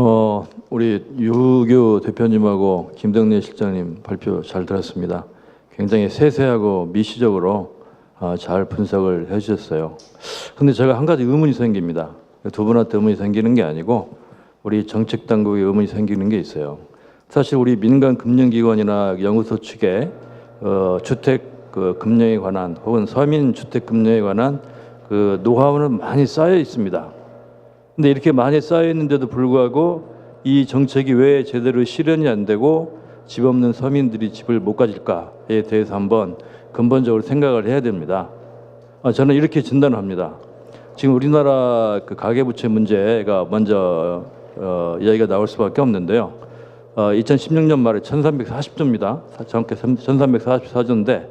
어, 우리 유교 대표님하고 김덕래 실장님 발표 잘 들었습니다. 굉장히 세세하고 미시적으로 어, 잘 분석을 해주셨어요. 근데 제가 한 가지 의문이 생깁니다. 두 분한테 의문이 생기는 게 아니고 우리 정책 당국에 의문이 생기는 게 있어요. 사실 우리 민간 금융기관이나 연구소 측에 어, 주택 그 금융에 관한 혹은 서민 주택 금융에 관한 그 노하우는 많이 쌓여 있습니다. 근데 이렇게 많이 쌓여 있는데도 불구하고 이 정책이 왜 제대로 실현이 안 되고 집 없는 서민들이 집을 못 가질까에 대해서 한번 근본적으로 생각을 해야 됩니다. 아, 저는 이렇게 진단을 합니다. 지금 우리나라 그 가계부채 문제가 먼저 어, 이야기가 나올 수밖에 없는데요. 어, 2016년 말에 1,340조입니다. 정확히 1,344조인데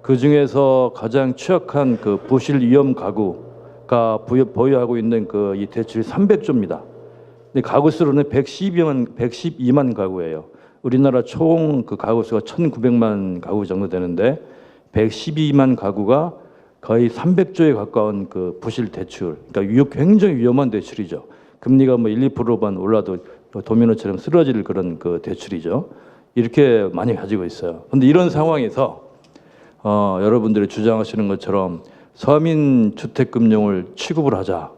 그 중에서 가장 취약한 그 부실 위험 가구 가 부여, 보유 하고 있는 그 이 대출이 300조입니다. 근데 가구 수로는 112만 112만 가구예요. 우리나라 총 그 가구 수가 1,900만 가구 정도 되는데 112만 가구가 거의 300조에 가까운 그 부실 대출. 그러니까 위- 굉장히 위험한 대출이죠. 금리가 뭐 1, 2%만 올라도 도미노처럼 쓰러질 그런 그 대출이죠. 이렇게 많이 가지고 있어요. 근데 이런 상황에서 어, 여러분들이 주장하시는 것처럼 서민 주택 금융을 취급을 하자.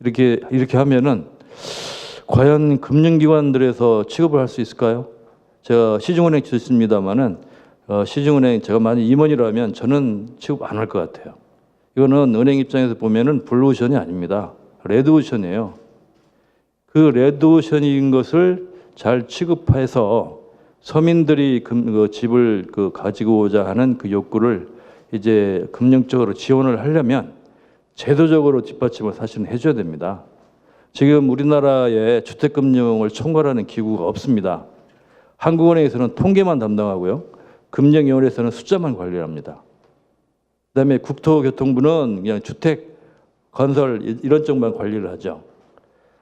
이렇게 이렇게 하면은 과연 금융기관들에서 취급을 할 수 있을까요? 제가 시중은행 있습니다만은 어, 시중은행 제가 만약 임원이라면 저는 취급 안 할 것 같아요. 이거는 은행 입장에서 보면은 블루오션이 아닙니다. 레드오션이에요. 그 레드오션인 것을 잘 취급해서 서민들이 금, 그 집을 그 가지고자 하는 그 욕구를 이제 금융적으로 지원을 하려면 제도적으로 뒷받침을 사실은 해줘야 됩니다. 지금 우리나라에 주택금융을 총괄하는 기구가 없습니다. 한국은행에서는 통계만 담당하고요. 금융위원회에서는 숫자만 관리합니다. 그다음에 국토교통부는 그냥 주택 건설 이- 이런 쪽만 관리를 하죠.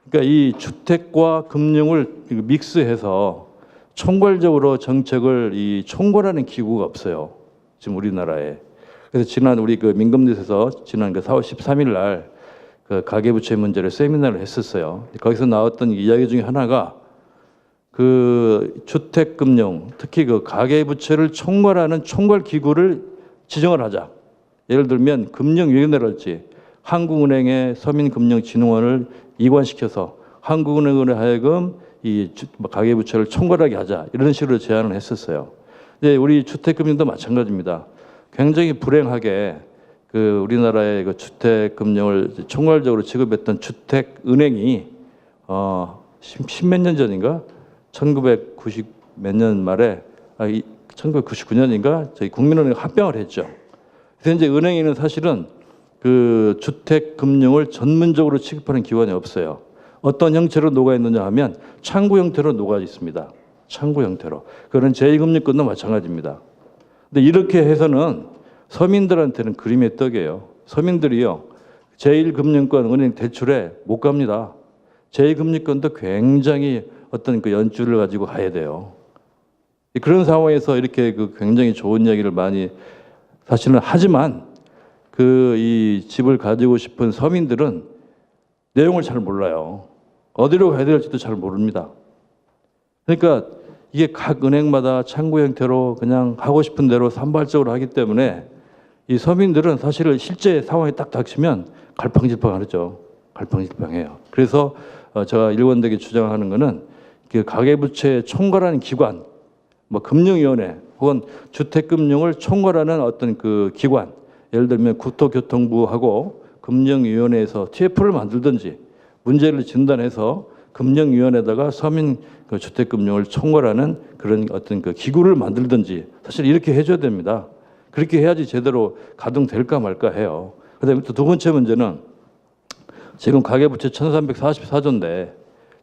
그러니까 이 주택과 금융을 믹스해서 총괄적으로 정책을 이 총괄하는 기구가 없어요. 지금 우리나라에. 그래서 지난 우리 그 민금넷에서 지난 그 4월 13일 날 그 가계부채 문제를 세미나를 했었어요. 거기서 나왔던 이야기 중에 하나가 그 주택금융 특히 그 가계부채를 총괄하는 총괄 기구를 지정을 하자. 예를 들면 금융위원회랄지 한국은행의 서민금융진흥원을 이관시켜서 한국은행으로 하여금 이 주- 가계부채를 총괄하게 하자 이런 식으로 제안을 했었어요. 근데 우리 주택금융도 마찬가지입니다. 굉장히 불행하게 그 우리나라의 그 주택 금융을 총괄적으로 지급했던 주택 은행이 어 십몇 년 전인가 1990 몇 년 말에 아, 이 1999년인가 저희 국민은행 합병을 했죠. 그래서 이제 은행에는 사실은 그 주택 금융을 전문적으로 취급하는 기관이 없어요. 어떤 형태로 녹아 있느냐 하면 창구 형태로 녹아 있습니다. 창구 형태로. 그런 제2금융권도 마찬가지입니다. 근데 이렇게 해서는 서민들한테는 그림의 떡이에요. 서민들이요. 제1금융권 은행 대출에 못 갑니다. 제2금융권도 굉장히 어떤 그 연줄을 가지고 가야 돼요. 그런 상황에서 이렇게 그 굉장히 좋은 이야기를 많이 사실은 하지만 그 이 집을 가지고 싶은 서민들은 내용을 잘 몰라요. 어디로 가야 될지도 잘 모릅니다. 그러니까 이게 각 은행마다 창구 형태로 그냥 하고 싶은 대로 산발적으로 하기 때문에 이 서민들은 사실은 실제 상황이 딱 닥치면 갈팡질팡하죠. 갈팡질팡해요. 그래서 어, 제가 일관되게 주장하는 거는 그 가계부채 총괄하는 기관, 뭐 금융위원회 혹은 주택금융을 총괄하는 어떤 그 기관, 예를 들면 국토교통부하고 금융위원회에서 TF를 만들든지 문제를 진단해서 금융위원회에다가 서민 그 주택금융을 총괄하는 그런 어떤 그 기구를 만들든지 사실 이렇게 해줘야 됩니다. 그렇게 해야지 제대로 가동될까 말까 해요. 그다음에 또 두 번째 문제는 지금 가계부채 1,344조인데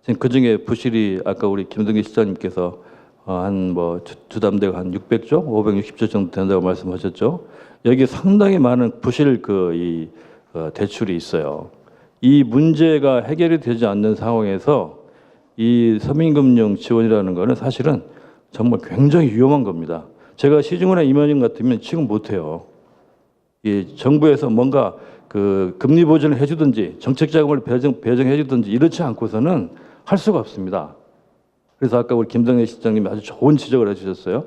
지금 그 중에 부실이 아까 우리 김동기 시장님께서 어, 한뭐 주담대가 한 600조, 560조 정도 된다고 말씀하셨죠. 여기 상당히 많은 부실 그이 어, 대출이 있어요. 이 문제가 해결이 되지 않는 상황에서 이 서민금융 지원이라는 거는 사실은 정말 굉장히 위험한 겁니다. 제가 시중은행 임원님 같으면 지금 못해요. 이 정부에서 뭔가 그 금리 보전을 해주든지 정책 자금을 배정 배정해 주든지 이렇지 않고서는 할 수가 없습니다. 그래서 아까 우리 김동래 실장님이 아주 좋은 지적을 해주셨어요.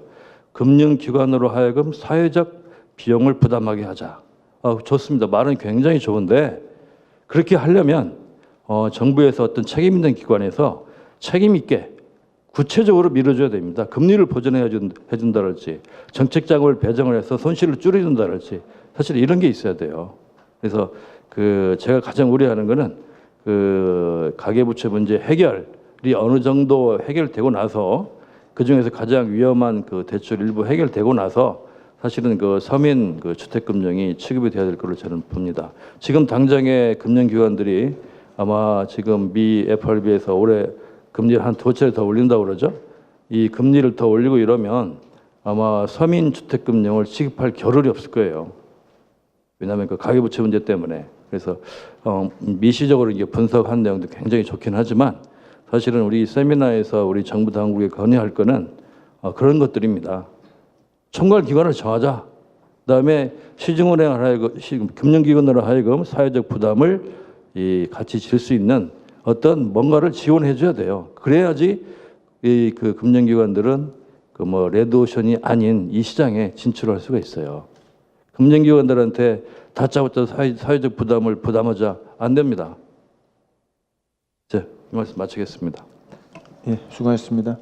금융기관으로 하여금 사회적 비용을 부담하게 하자. 아, 좋습니다. 말은 굉장히 좋은데 그렇게 하려면 어, 정부에서 어떤 책임 있는 기관에서 책임 있게 구체적으로 밀어줘야 됩니다. 금리를 보전해 준, 해준다랄지 정책 자금을 배정을 해서 손실을 줄여준다랄지 사실 이런 게 있어야 돼요. 그래서 그 제가 가장 우려하는 거는 그 가계부채 문제 해결이 어느 정도 해결되고 나서 그 중에서 가장 위험한 그 대출 일부 해결되고 나서 사실은 그 서민 그 주택금융이 취급이 돼야 될 걸로 저는 봅니다. 지금 당장의 금융기관들이 아마 지금 미 FRB에서 올해 금리를 한 두 차례 더 올린다고 그러죠. 이 금리를 더 올리고 이러면 아마 서민 주택 금융을 취급할 겨를이 없을 거예요. 왜냐하면 그 가계부채 문제 때문에 그래서 어, 미시적으로 이게 분석한 내용도 굉장히 좋긴 하지만 사실은 우리 세미나에서 우리 정부 당국에 건의할 거는 어, 그런 것들입니다. 총괄 기관을 정하자. 그다음에 시중은행을 하여금 시- 금융기관으로 하여금 사회적 부담을 이 같이 질 수 있는 어떤 뭔가를 지원해 줘야 돼요. 그래야지 이 그 금융기관들은 그 뭐 레드오션이 아닌 이 시장에 진출할 수가 있어요. 금융기관들한테 다짜고짜 사회, 사회적 부담을 부담하자 안 됩니다. 자, 이 말씀 마치겠습니다. 예, 수고하셨습니다.